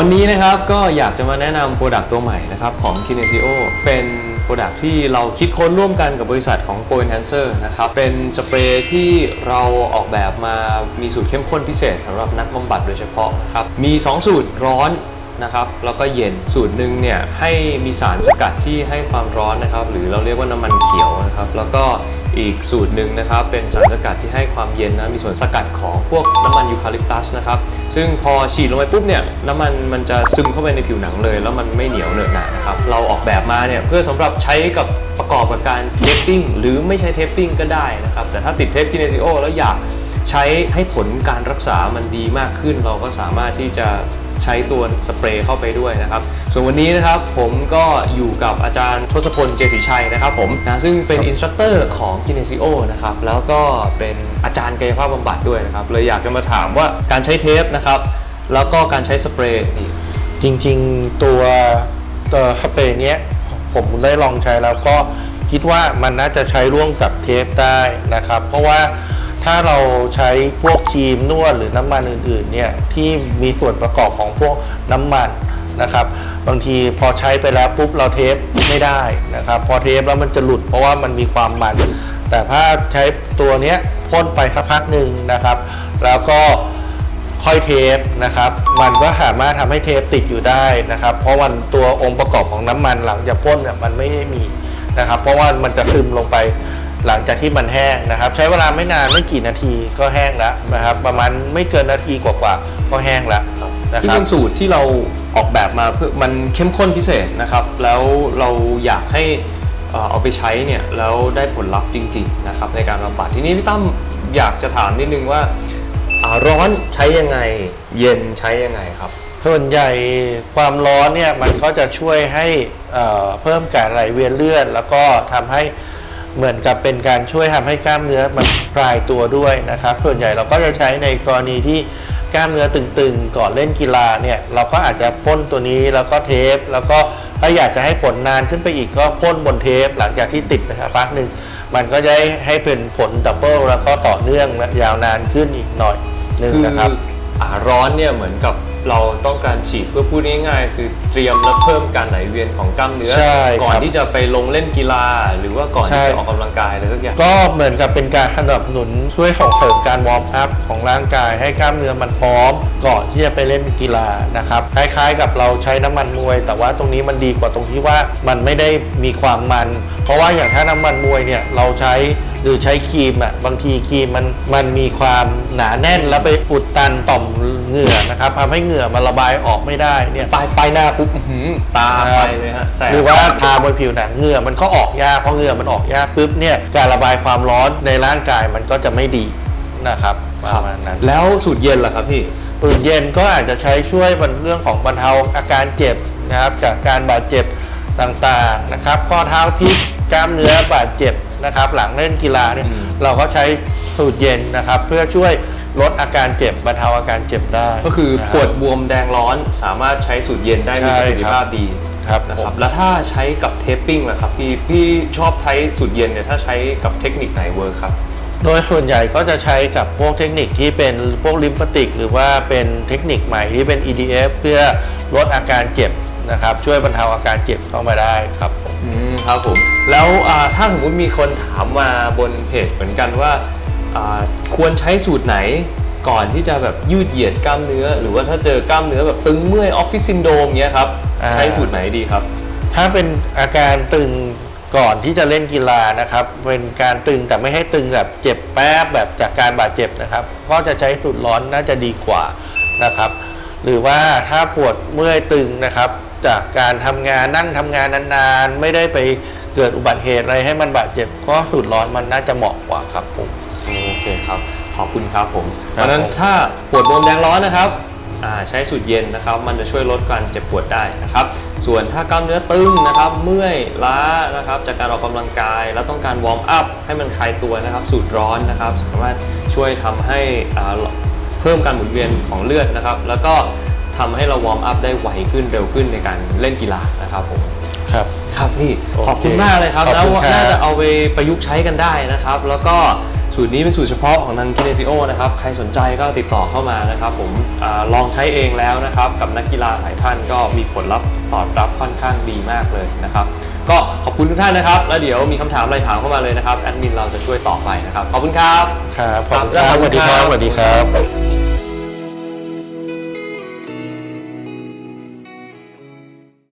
วันนี้นะครับก็อยากจะมาแนะนำโปรดักต์ตัวใหม่นะครับของ Kinesio เป็นโปรดักต์ที่เราคิดค้นร่วมกันกับบริษัทของ Pro Enhancer นะครับเป็นสเปรย์ที่เราออกแบบมามีสูตรเข้มข้นพิเศษสำหรับนักบำบัดโดยเฉพาะนะครับมี 2 สูตรร้อนนะครับแล้วก็เย็นสูตรหนึ่งเนี่ยให้มีสารสกัดที่ให้ความร้อนนะครับหรือเราเรียกว่าน้ำมันเขียวนะครับแล้วก็ อีกสูตรหนึ่งนะครับ เป็นสารสกัดที่ให้ความเย็นนะ มีส่วนสกัดของพวกน้ำมันยูคาลิปตัสนะครับ ซึ่งพอฉีดลงไปปุ๊บเนี่ย น้ำมันมันจะซึมเข้าไปในผิวหนังเลย แล้วมันไม่เหนียวเหนอะหนะนะครับ เราออกแบบมาเนี่ยเพื่อสำหรับใช้กับประกอบกับการเทปปิ้งหรือไม่ใช้เทปปิ้งก็ได้นะครับ แต่ถ้าติดเทปกินเนซิโอแล้วอยาก ใช้ให้ผลการรักษามันดีมากขึ้น เราก็สามารถที่จะใช้ตัวสเปรย์เข้าไปด้วยนะครับ ส่วนวันนี้นะครับผมก็อยู่กับอาจารย์ทศพลเจศิชัยนะครับผมนะซึ่งเป็นอินสตรัคเตอร์ของ k i n e s i o นะครับ แล้วก็เป็นอาจารย์กายภาพบำบัดด้วยนะครับ เลยอยากจะมาถามว่าการใช้เทปนะครับ แล้วก็การใช้สเปรย์นี่จริงๆตัวตัวสเปรย์เนี้ยผมได้ลองใช้แล้วก็คิดว่ามันน่าจะใช้ร่วมกับเทปได้นะครับ เพราะว่า ถ้าเราใช้พวกครีมนวดหรือน้ำมันอื่นๆเนี่ยที่มีส่วนประกอบของพวกน้ำมันนะครับ บางทีพอใช้ไปแล้วปุ๊บเราเทปไม่ได้นะครับ พอเทปแล้วมันจะหลุดเพราะว่ามันมีความมัน แต่ถ้าใช้ตัวเนี้ยพ่นไปสักพักหนึ่งนะครับ แล้วก็ค่อยเทปนะครับ มันก็สามารถทำให้เทปติดอยู่ได้นะครับ เพราะวันตัวองค์ประกอบของน้ำมันหลังจากพ่นเนี่ยมันไม่ได้มีนะครับ เพราะว่ามันจะซึมลงไป หลังจากที่มันแห้งนะครับ ใช้เวลาไม่นานไม่กี่นาทีก็แห้งแล้วนะครับ ประมาณไม่เกินนาทีกว่าๆก็แห้งแล้วนะที่ครับเป็นสูตรที่เราออกแบบมาเพื่อมันเข้มข้นพิเศษนะครับ แล้วเราอยากให้เอ่อเอาไปใช้เนี่ยแล้วได้ผลลัพธ์จริง ๆ นะครับ ในการบำบัดทีนี้พี่ตั้มอยากจะถามนิดนึงว่าอ่าร้อนใช้ยังไง เย็นใช้ยังไงครับส่วนใหญ่ความร้อนเนี่ยมันก็จะช่วยให้เอ่อเพิ่มการไหลเวียนเลือด แล้วก็ทำให้ เหมือนกับเป็นการช่วยทำให้กล้ามเนื้อมันคลายตัวด้วยนะครับ ส่วนใหญ่เราก็จะใช้ในกรณีที่กล้ามเนื้อตึงๆ ก่อนเล่นกีฬาเนี่ยเราก็อาจจะพ่นตัวนี้แล้วก็เทป แล้วก็ถ้าอยากจะให้ผลนานขึ้นไปอีกก็พ่นบนเทป หลังจากที่ติดไปสักพักหนึ่งมันก็จะให้เป็นผลดับเบิลแล้วก็ต่อเนื่องยาวนานขึ้นอีกหน่อยหนึ่งนะครับร้อนเนี่ยเหมือนกับ เราต้องการฉีดเพื่อพูดง่ายๆ คือเตรียมและเพิ่มการไหลเวียนของกล้ามเนื้อ ใช่ก่อนครับที่จะไปลงเล่นกีฬา หรือว่าก่อนที่ใช่จะออกกำลังกายอะไรสักอย่าง ก็เหมือนกับเป็นการสนับสนุนช่วยส่งเสริมการวอร์มอัพของร่างกายให้กล้ามเนื้อมันพร้อม ก่อนที่จะไปเล่นกีฬานะครับคล้ายๆกับเราใช้น้ำมันมวย แต่ว่าตรงนี้มันดีกว่าตรงที่ว่ามันไม่ได้มีความมัน เพราะว่าอย่างถ้าน้ำมันมวยเนี่ยเราใช้หรือใช้ครีมอะบางทีครีมมันมันมีความหนาแน่นแล้วไปอุดตันต่อมเหงื่อนะครับทำให้เหงื่อมันระบายออกไม่ได้เนี่ยปลายปลายหน้าปุ๊บอื้อหือตาไปเลยฮะแสบหรือว่าทาบนผิวหนังเหงื่อมันก็ออกยากเพราะเหงื่อมันออกยากปุ๊บเนี่ยการระบายความร้อนในร่างกายมันก็จะไม่ดีนะครับประมาณนั้น แล้วสูตรเย็นล่ะครับพี่ ปืนเย็นก็อาจจะใช้ช่วยบนเรื่องของบรรเทาอาการเจ็บนะครับ จากการบาดเจ็บต่างๆนะครับข้อเท้าพลิกกล้ามเนื้อบาดเจ็บนะครับ หลังเล่นกีฬาเนี่ยอืม เราก็ใช้สูตรเย็นนะครับ เพื่อช่วย ลดอาการเจ็บบรรเทาอาการเจ็บได้ก็คือนะครับปวดบวมแดงร้อนสามารถใช้สูตรเย็นได้มีประสิทธิภาพดีครับนะครับผมแล้วถ้าใช้กับเทปปิ้งล่ะครับพี่พี่ชอบใช้สูตรเย็นเนี่ยถ้าใช้กับเทคนิคไหนเวิร์คครับโดยส่วนใหญ่ก็จะใช้กับพวกเทคนิคที่เป็นพวกลิมฟาติก หรือว่าเป็นเทคนิคใหม่ที่เป็น EDF เพื่อลดอาการเจ็บนะครับช่วยบรรเทาอาการเจ็บเข้ามาได้ครับผมอืมครับผมแล้วอ่าถ้าสมมุติมีคนถามมาบนเพจเหมือนกันว่าอ่า ควรใช้สูตรไหนก่อนที่จะแบบยืดเหยียดกล้ามเนื้อ หรือว่าถ้าเจอกล้ามเนื้อแบบตึงเมื่อยออฟฟิศซินโดรมเงี้ยครับอ่าใช้สูตรไหนดีครับ ถ้าเป็นอาการตึงก่อนที่จะเล่นกีฬานะครับ เป็นการตึงแต่ไม่ให้ตึงแบบเจ็บแป๊บแบบจากการบาดเจ็บนะครับ ก็จะใช้สูตรร้อนน่าจะดีกว่านะครับ หรือว่าถ้าปวดเมื่อยตึงนะครับ จากการทำงานนั่งทำงานนานๆ ไม่ได้ไปเกิดอุบัติเหตุอะไรให้มันบาดเจ็บ ก็สูตรร้อนมันน่าจะเหมาะกว่าครับผมโอเคครับขอบคุณครับผมเพครับราะฉะนั้นผมถ้าปวดบวมแดงร้อนนะครับอ่าใช้สูตรเย็นนะครับ มันจะช่วยลดการเจ็บปวดได้นะครับ ส่วนถ้ากล้ามเนื้อตึงนะครับ เมื่อยล้านะครับ จากการออกกำลังกาย แล้วต้องการวอร์มอัพให้มันคลายตัวนะครับ สูตรร้อนนะครับ สามารถช่วยทำให้อ่าเพิ่มการหมุนเวียนของเลือดนะครับ แล้วก็ทำให้เราวอร์มอัพได้ไวขึ้นเร็วขึ้นในการเล่นกีฬานะครับผมครับครับพี่โอเคขอบคุณมากเลยครับขอบแล้วคุณครับน่าจะเอาไปประยุกต์ใช้กันได้นะครับ แล้วก็ สูตรนี้เป็นสูตรเฉพาะของทาง Kinesio นะครับ ใครสนใจก็ติดต่อเข้ามานะครับ ผมอาลองใช้เองแล้วนะครับ กับนักกีฬาหลายท่านก็มีผลลัพธ์ตอบรับค่อนข้างดีมากเลยนะครับ ก็ขอบคุณทุกท่านนะครับ แล้วเดี๋ยวมีคำถามอะไรถามเข้ามาเลยนะครับแอดมินเราจะช่วยตอบไปนะครับ ขอบคุณครับ ครับขอบคุณครับสวัสดีครับสวัสดีครับ